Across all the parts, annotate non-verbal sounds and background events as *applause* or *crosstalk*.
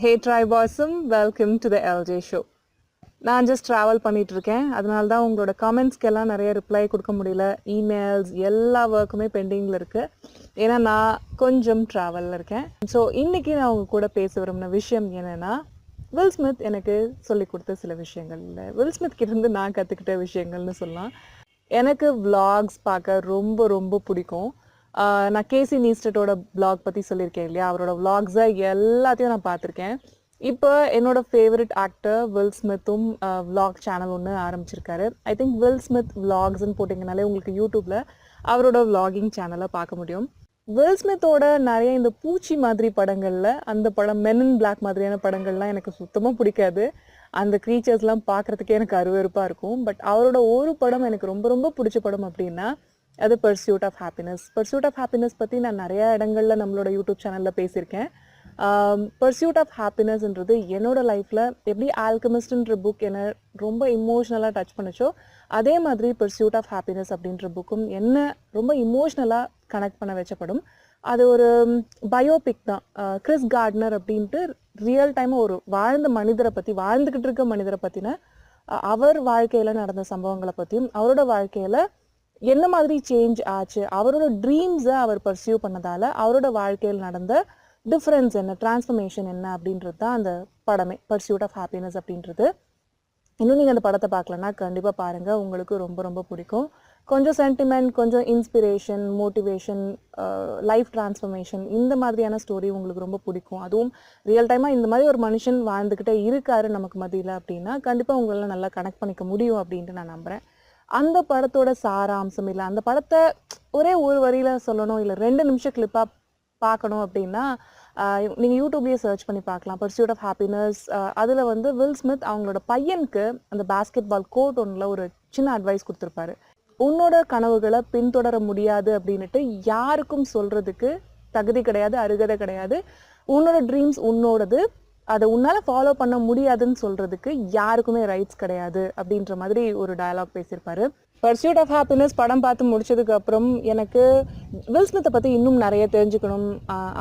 ஹே ட்ரை பாய்ஸும் welcome to the LJ show நான் just travel பண்ணிகிட்ருக்கேன் இருக்கேன் அதனால தான் உங்களோட கமெண்ட்ஸ்க்கெல்லாம் நிறைய ரிப்ளை கொடுக்க முடியல. இமெயில்ஸ் எல்லா ஒர்க்குமே பெண்டிங்கில் இருக்குது ஏன்னா நான் கொஞ்சம் ட்ராவலில் இருக்கேன். ஸோ இன்றைக்கி நான் உங்கள் கூட பேச விரும்பின விஷயம் என்னென்னா வில் ஸ்மித் எனக்கு சொல்லி கொடுத்த சில விஷயங்கள் இல்லை வில் ஸ்மித் கிட்டேருந்து நான் கற்றுக்கிட்ட விஷயங்கள்னு சொல்லலாம். எனக்கு வ்ளாக்ஸ் பார்க்க ரொம்ப ரொம்ப பிடிக்கும். நான் கேசி நீஸ்டட்டோட ப்ளாக் பற்றி சொல்லியிருக்கேன் இல்லையா? அவரோட vlogs-அ எல்லாத்தையும் நான் பார்த்துருக்கேன். இப்போ என்னோட ஃபேவரட் ஆக்டர் வில் ஸ்மித்தும் vlog சேனல் ஒன்று ஆரம்பிச்சிருக்காரு. ஐ திங்க் வில் ஸ்மித் vlogsன்னு போட்டிங்கனாலே உங்களுக்கு யூடியூப்பில் அவரோட vlogging சேனலை பார்க்க முடியும். வில் ஸ்மித்தோட நிறைய இந்த பூச்சி மாதிரி படங்களில் அந்த படம் மென் பிளாக் மாதிரியான படங்கள்லாம் எனக்கு சுத்தமாக பிடிக்காது. அந்த க்ரீச்சர்ஸ்லாம் பார்க்கறதுக்கே எனக்கு அருவறுப்பாக இருக்கும். பட் அவரோட ஒரு படம் எனக்கு ரொம்ப ரொம்ப பிடிச்ச படம் அப்படின்னா அது pursuit of happiness pursuit of happiness பற்றி நான் நிறைய இடங்கள்ல நம்மளோட யூடியூப் சேனலில் பேசியிருக்கேன். பர்சியூட் ஆஃப் ஹாப்பினஸ்ன்றது என்னோட லைஃப்பில் எப்படி ஆல்கமிஸ்ட்ன்ற புக் என்ன ரொம்ப இமோஷ்னலாக டச் பண்ணுச்சோ அதே மாதிரி பர்சியூட் ஆஃப் ஹாப்பினஸ் அப்படின்ற புக்கும் என்ன ரொம்ப இமோஷ்னலாக கனெக்ட் பண்ண வச்சப்படும். அது ஒரு பயோபிக் தான். கிறிஸ் கார்ட்னர் அப்படின்ட்டு ரியல் டைம் ஒரு வாழ்ந்த மனிதரை பற்றி வாழ்ந்துக்கிட்டு இருக்க மனிதரை பற்றின அவர் வாழ்க்கையில் நடந்த சம்பவங்களை பற்றியும் அவரோட வாழ்க்கையில் என்ன மாதிரி சேஞ்ச் ஆச்சு? அவரோட ட்ரீம்ஸை அவர் பர்சியூ பண்ணதால் அவரோட வாழ்க்கையில் நடந்த டிஃப்ரென்ஸ் என்ன? டிரான்ஸ்ஃபர்மேஷன் என்ன? அப்படின்றது தான் அந்த படமே. பர்சியூட் ஆஃப் ஹாப்பினஸ் அப்படின்றது. இன்னும் நீங்கள் அந்த படத்தை பார்க்கலன்னா கண்டிப்பாக பாருங்கள் உங்களுக்கு ரொம்ப ரொம்ப பிடிக்கும். கொஞ்சம் சென்டிமெண்ட் கொஞ்சம் இன்ஸ்பிரேஷன் மோட்டிவேஷன் லைஃப் டிரான்ஸ்ஃபர்மேஷன் இந்த மாதிரியான ஸ்டோரி உங்களுக்கு ரொம்ப பிடிக்கும். அதுவும் ரியல் டைமாக இந்த மாதிரி ஒரு மனுஷன் வாழ்ந்துக்கிட்டே இருக்காரு நமக்கு மதியில் அப்படின்னா கண்டிப்பாக உங்களால் நல்லா கனெக்ட் பண்ணிக்க முடியும் அப்படின்ட்டு நான் நம்புகிறேன் அந்த படத்தோட சாராம்சம் இல்லை அந்த படத்தை ஒரே ஒரு வரியில சொல்லணும் இல்லை ரெண்டு நிமிஷம் கிளிப்பாக பார்க்கணும் அப்படின்னா நீங்கள் யூடியூப்லேயே சர்ச் பண்ணி பார்க்கலாம் பர்சியூட் ஆஃப் ஹாப்பினஸ் அதில் வந்து வில் ஸ்மித் அவங்களோட பையனுக்கு அந்த பாஸ்கெட் பால் கோர்ட் ஒன்றில் ஒரு சின்ன அட்வைஸ் கொடுத்துருப்பாரு. உன்னோட கனவுகளை பின்தொடர முடியாது அப்படின்னுட்டு யாருக்கும் சொல்கிறதுக்கு தகுதி கிடையாது அருகதை கிடையாது. உன்னோட ட்ரீம்ஸ் உன்னோடது அதை உன்னால் ஃபாலோ பண்ண முடியாதுன்னு சொல்றதுக்கு யாருக்குமே ரைட்ஸ் கிடையாது அப்படின்ற மாதிரி ஒரு டயலாக் பேசியிருப்பாரு. பர்சியூட் ஆஃப் ஹாப்பினஸ் படம் பார்த்து முடிச்சதுக்கு அப்புறம் எனக்கு வில்ஸ்மித்தை பற்றி இன்னும் நிறைய தெரிஞ்சுக்கணும்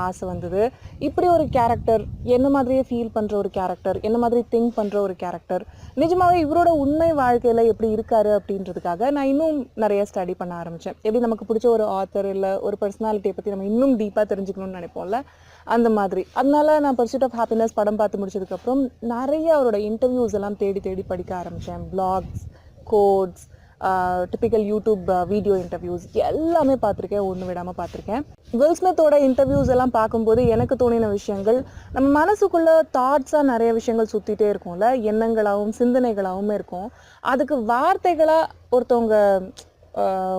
ஆசை வந்தது. இப்படி ஒரு கேரக்டர் என்ன மாதிரியே ஃபீல் பண்ணுற ஒரு கேரக்டர் என்ன மாதிரி திங்க் பண்ணுற ஒரு கேரக்டர் நிஜமாகவே இவரோட உண்மை வாழ்க்கையில் எப்படி இருக்காரு அப்படின்றதுக்காக நான் இன்னும் நிறைய ஸ்டடி பண்ண ஆரம்பித்தேன் எப்படி நமக்கு பிடிச்ச ஒரு ஆத்தர் இல்லை ஒரு பர்சனாலிட்டியை பற்றி நம்ம இன்னும் டீப்பாக தெரிஞ்சுக்கணும்னு நினைப்போம்ல அந்த மாதிரி. அதனால நான் பர்சியூட் ஆஃப் ஹாப்பினஸ் படம் பார்த்து முடிச்சதுக்கப்புறம் நிறைய அவரோட இன்டர்வியூஸ் எல்லாம் தேடி தேடி படிக்க ஆரம்பித்தேன் blogs quotes typical YouTube video interviews எல்லாமே பார்த்துருக்கேன் ஒன்று விடாமல் பார்த்துருக்கேன். வில் ஸ்மித்தோட இன்டர்வியூஸ் எல்லாம் பார்க்கும்போது எனக்கு தோணின விஷயங்கள் நம்ம மனசுக்குள்ள தாட்ஸாக நிறைய விஷயங்கள் சுற்றிட்டே இருக்கும்ல எண்ணங்களாகவும் சிந்தனைகளாகவும் இருக்கும். அதுக்கு வார்த்தைகளாக ஒருத்தவங்க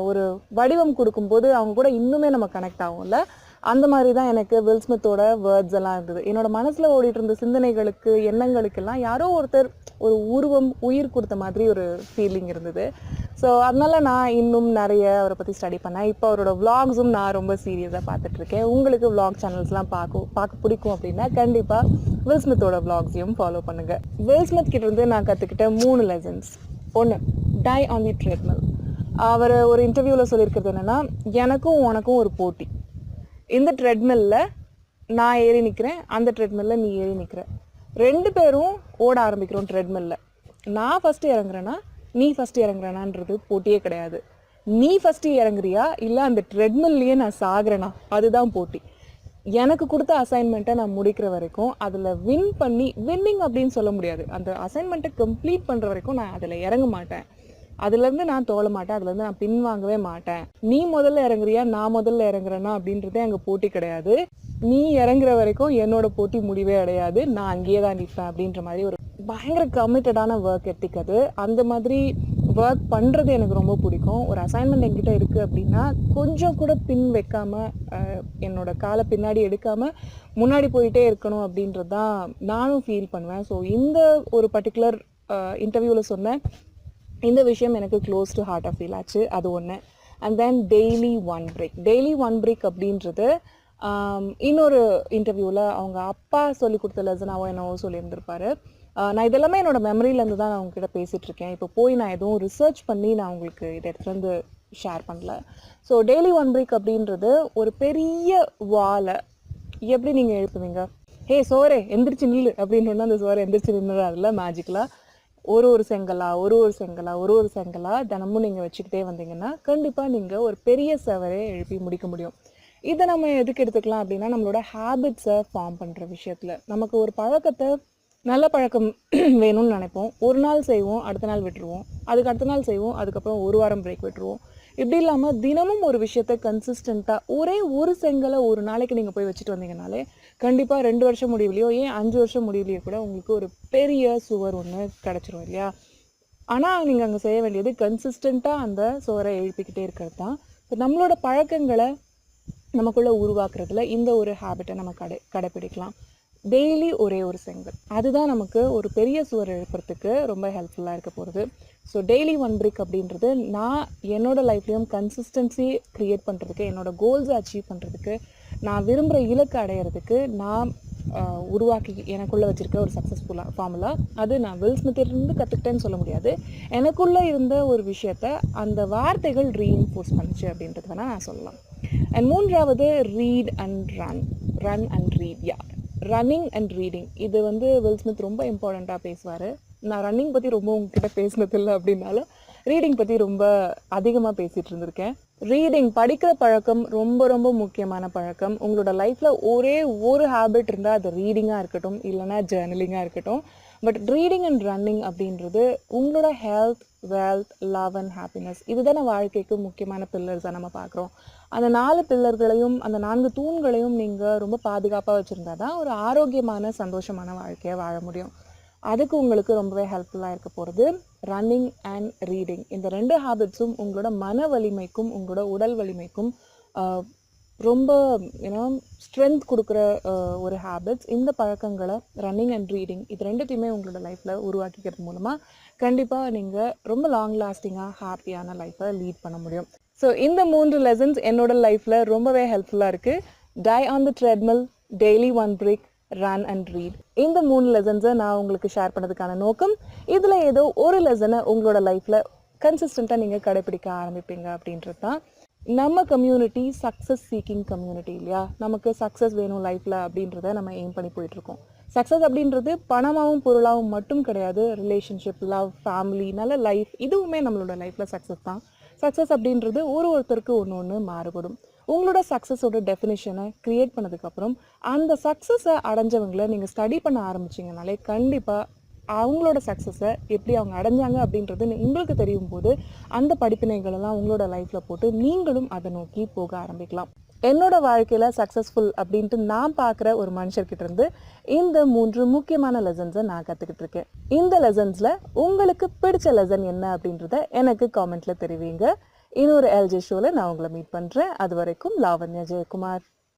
ஒரு வடிவம் கொடுக்கும்போது அவங்க கூட இன்னுமே நம்ம கனெக்ட் ஆகும்ல. அந்த மாதிரி தான் எனக்கு வில் ஸ்மித்தோட வேர்ட்ஸ் எல்லாம் இருந்தது. என்னோட மனசில் ஓடிட்டு இருந்த சிந்தனைகளுக்கு எண்ணங்களுக்கெல்லாம் யாரோ ஒருத்தர் ஒரு உருவம் உயிர் கொடுத்த மாதிரி ஒரு ஃபீலிங் இருந்தது. ஸோ அதனால நான் இன்னும் நிறைய அவரை பற்றி ஸ்டடி பண்ணேன். இப்போ அவரோட vlogsம் நான் ரொம்ப சீரியஸாக பார்த்துட்டு இருக்கேன் உங்களுக்கு vlog சேனல்ஸ்லாம் பார்க்கும் பார்க்க பிடிக்கும் அப்படின்னா கண்டிப்பாக வில் ஸ்மித்தோட ஃபாலோ பண்ணுங்க. வில் ஸ்மித் கிட்ட இருந்து நான் கற்றுக்கிட்ட மூணு லெசன்ஸ் ஒன்று டை ஆன் தி ட்ரெட்மில் அவர் ஒரு இன்டர்வியூவில் சொல்லியிருக்கிறது என்னன்னா எனக்கும் உனக்கும் ஒரு போட்டி. இந்த ட்ரெட்மில்ல நான் ஏறி நிற்கிறேன் அந்த ட்ரெட்மில்ல நீ ஏறி நிற்கிற ரெண்டு பேரும் ஓட ஆரம்பிக்கிறோம் ட்ரெட்மில்ல நான் ஃபஸ்ட்டு இறங்குறேன்னா நீ ஃபஸ்ட்டு இறங்குறனான்றது போட்டியே கிடையாது. நீ ஃபஸ்ட்டு இறங்குறியா? இல்லை அந்த ட்ரெட்மில்லையே நான் சாகுறேனா? அதுதான் போட்டி. எனக்கு கொடுத்த அசைன்மெண்ட்டை நான் முடிக்கிற வரைக்கும் அதில் வின் பண்ணி வின்னிங் அப்படின்னு சொல்ல முடியாது. அந்த அசைன்மெண்ட்டை கம்ப்ளீட் பண்ணுற வரைக்கும் நான் அதில் இறங்க மாட்டேன். அதுலேருந்து நான் தோல மாட்டேன். அதுலேருந்து நான் பின்வாங்கவே மாட்டேன். நீ முதல்ல இறங்குறியா? நான் முதல்ல இறங்குறேனா? அப்படின்றதே அங்கே போட்டி கிடையாது. நீ இறங்குற வரைக்கும் என்னோட போட்டி முடிவே அடையாது. நான் அங்கேயே தான் நிற்பேன் அப்படின்ற மாதிரி ஒரு பயங்கர கமிட்டடான ஒர்க் எத்திக் அது அந்த மாதிரி ஒர்க் பண்ணுறது எனக்கு ரொம்ப பிடிக்கும். ஒரு அசைன்மெண்ட் என்கிட்ட இருக்குது அப்படின்னா கொஞ்சம் கூட பின் வைக்காமல் என்னோட காலை பின்னாடி எடுக்காமல் முன்னாடி போயிட்டே இருக்கணும் அப்படின்றது தான் நானும் ஃபீல் பண்ணுவேன். ஸோ இந்த ஒரு பர்டிகுலர் இன்டர்வியூவில் சொன்னேன். இந்த விஷயம் எனக்கு க்ளோஸ் டு ஹார்ட்டாக ஃபீல் ஆச்சு. அது ஒன்று and then daily one break daily one break அப்படின்றது இன்னொரு இன்டர்வியூவில் அவங்க அப்பா சொல்லி கொடுத்த லெசனாவோ என்னவோ சொல்லியிருந்திருப்பாரு. நான் இதெல்லாமே என்னோட மெமரியிலேருந்து தான் நான் உங்ககிட்ட பேசிகிட்டு இருக்கேன். இப்போ போய் நான் எதுவும் ரிசர்ச் பண்ணி நான் உங்களுக்கு இதை எடுத்துகிட்டு ஷேர் பண்ணல. ஸோ டெய்லி ஒன் பிரேக் அப்படின்றது ஒரு பெரிய வாலை எப்படி நீங்கள் எழுப்புவீங்க? ஹே சோரே எந்திரிச்சு நில்லு அப்படின்னு அந்த சோரை எந்திரிச்சு நின்றுறாருல மேஜிக்கலாக ஒரு ஒரு செங்கலா ஒரு ஒரு செங்கலா ஒரு ஒரு செங்கலா தினமும் நீங்கள் வச்சுக்கிட்டே வந்தீங்கன்னா கண்டிப்பாக நீங்கள் ஒரு பெரிய சவரே எழுப்பி முடிக்க முடியும். இதை நம்ம எதுக்கு எடுத்துக்கலாம் அப்படின்னா நம்மளோட ஹேபிட்ஸை ஃபார்ம் பண்ணுற விஷயத்தில். நமக்கு ஒரு பழக்கத்தை நல்ல பழக்கம் *clears throat* வேணும்னு நினைப்போம். ஒரு நாள் செய்வோம் அடுத்த நாள் விட்டுருவோம். அதுக்கு அடுத்த நாள் செய்வோம் அதுக்கப்புறம் ஒரு வாரம் பிரேக் விட்டுருவோம். இப்படி இல்லாமல் தினமும் ஒரு விஷயத்த கன்சிஸ்டண்ட்டாக ஒரே ஒரு செங்கலை ஒரு நாளைக்கு நீங்கள் போய் வச்சுட்டு வந்தீங்கனாலே கண்டிப்பாக ரெண்டு வருஷம் முடிவுலையோ ஏன் அஞ்சு வருஷம் முடிவுலையோ கூட உங்களுக்கு ஒரு பெரிய சுவர் ஒன்று கிடச்சிரும் இல்லையா? ஆனால் நீங்கள் அங்கே செய்ய வேண்டியது கன்சிஸ்டண்ட்டாக அந்த சுவரை எழுப்பிக்கிட்டே இருக்கிறது தான் இப்போ நம்மளோட பழக்கங்களை நமக்குள்ளே உருவாக்குறதுல இந்த ஒரு ஹேபிட்டை நம்ம கடை கடைப்பிடிக்கலாம். டெய்லி ஒரே ஒரு செங்கல். அதுதான் நமக்கு ஒரு பெரிய சுவர் எழுப்புறதுக்கு ரொம்ப ஹெல்ப்ஃபுல்லாக இருக்க போகிறது ஸோ டெய்லி ஒன் பிரிக் அப்படின்றது நான் என்னோடய லைஃப்லேயும் கன்சிஸ்டன்சி க்ரியேட் பண்ணுறதுக்கு என்னோடய கோல்ஸை அச்சீவ் பண்ணுறதுக்கு நான் விரும்புகிற இலக்கு அடையிறதுக்கு நான் உருவாக்கி எனக்குள்ளே வச்சுருக்க ஒரு சக்ஸஸ்ஃபுல்லாக ஃபார்முலா அது நான் வில் ஸ்மித்திலிருந்து கற்றுக்கிட்டேன்னு சொல்ல முடியாது. எனக்குள்ளே இருந்த ஒரு விஷயத்த அந்த வார்த்தைகள் ரீஇன்ஃபோர்ஸ் பண்ணுச்சு அப்படின்றது வேணால் நான் சொல்லலாம். அண்ட் மூன்றாவது read and run run and read yeah running and reading இது வந்து வில் ஸ்மித் ரொம்ப இம்பார்ட்டண்ட்டாக பேசுவார். நான் ரன்னிங் பற்றி ரொம்ப உங்ககிட்ட பேசினதில்லை அப்படின்னாலும் ரீடிங் பற்றி ரொம்ப அதிகமாக பேசிகிட்டு இருந்திருக்கேன். ரீடிங் படிக்கிற பழக்கம் ரொம்ப ரொம்ப முக்கியமான பழக்கம். உங்களோட லைஃப்பில் ஒரே ஒரு ஹேபிட் இருந்தால் அது ரீடிங்காக இருக்கட்டும் இல்லைன்னா ஜேர்னலிங்காக இருக்கட்டும். பட் ரீடிங் அண்ட் ரன்னிங் அப்படின்றது உங்களோட health wealth love and happiness இதுதானே வாழ்க்கைக்கு முக்கியமான பில்லர்ஸாக நம்ம பார்க்குறோம். அந்த நாலு பில்லர்களையும் அந்த நான்கு தூண்களையும் நீங்கள் ரொம்ப பாதுகாப்பாக வச்சுருந்தா தான் ஒரு ஆரோக்கியமான சந்தோஷமான வாழ்க்கையை வாழ முடியும். அதுக்கு உங்களுக்கு ரொம்பவே ஹெல்ப்ஃபுல்லாக இருக்க போகிறது ரன்னிங் அண்ட் ரீடிங் இந்த ரெண்டு ஹேபிட்ஸும் உங்களோட மன வலிமைக்கும் உங்களோட உடல் வலிமைக்கும் ரொம்ப ஏன்னா ஸ்ட்ரென்த் கொடுக்குற ஒரு ஹேபிட்ஸ் இந்த பழக்கங்களை ரன்னிங் அண்ட் ரீடிங் இது ரெண்டுத்தையுமே உங்களோட லைஃப்பில் உருவாக்கிக்கிறது மூலமாக கண்டிப்பாக நீங்கள் ரொம்ப லாங் லாஸ்டிங்காக ஹாப்பியான லைஃப்பை லீட் பண்ண முடியும். ஸோ இந்த மூன்று லெசன்ஸ் என்னோட லைஃப்பில் ரொம்பவே ஹெல்ப்ஃபுல்லாக இருக்குது die on the treadmill daily one break run and read இந்த மூணு லெசன்ஸை நான் உங்களுக்கு ஷேர் பண்ணதுக்கான நோக்கம் இதில் ஏதோ ஒரு லெசனை உங்களோட லைஃப்பில் கன்சிஸ்டண்ட்டாக நீங்கள் கடைப்பிடிக்க ஆரம்பிப்பீங்க அப்படின்றது தான். நம்ம கம்யூனிட்டி சக்ஸஸ் சீக்கிங் கம்யூனிட்டி இல்லையா? நமக்கு சக்ஸஸ் வேணும் லைஃப்பில் அப்படின்றத நம்ம எய்ம் பண்ணி போயிட்டுருக்கோம். சக்ஸஸ் அப்படின்றது பணமாகவும் பொருளாகவும் மட்டும் கிடையாது. ரிலேஷன்ஷிப் லவ் ஃபேமிலி நல்ல லைஃப் இதுவுமே நம்மளோட லைஃப்பில் சக்ஸஸ் தான். சக்ஸஸ் அப்படின்றது ஒரு ஒருத்தருக்கு ஒன்று ஒன்று மாறுபடும். உங்களோட சக்ஸஸோட டெஃபினிஷனை க்ரியேட் பண்ணதுக்கப்புறம் அந்த சக்ஸஸை அடைஞ்சவங்களை நீங்கள் ஸ்டடி பண்ண ஆரம்பிச்சிங்கனாலே கண்டிப்பாக அவங்களோட சக்ஸஸை எப்படி அவங்க அடைஞ்சாங்க அப்படின்றது உங்களுக்கு தெரியும் போது அந்த படிப்பினைகளெல்லாம் உங்களோட லைஃப்பில் போட்டு நீங்களும் அதை நோக்கி போக ஆரம்பிக்கலாம். என்னோட வாழ்க்கையில் சக்ஸஸ்ஃபுல் அப்படின்ட்டு நான் பார்க்குற ஒரு மனுஷர்கிட்ட இருந்து இந்த மூன்று முக்கியமான லெசன்ஸை நான் கற்றுக்கிட்டு இருக்கேன். இந்த லெசன்ஸில் உங்களுக்கு பிடிச்ச லெசன் என்ன அப்படின்றத எனக்கு காமெண்ட்டில் தெரிவிங்க. இன்னொரு எல்ஜி ஷோவில் நான் உங்களை மீட் பண்ணுறேன் அது வரைக்கும் லாவண்யா ஜெயக்குமார்.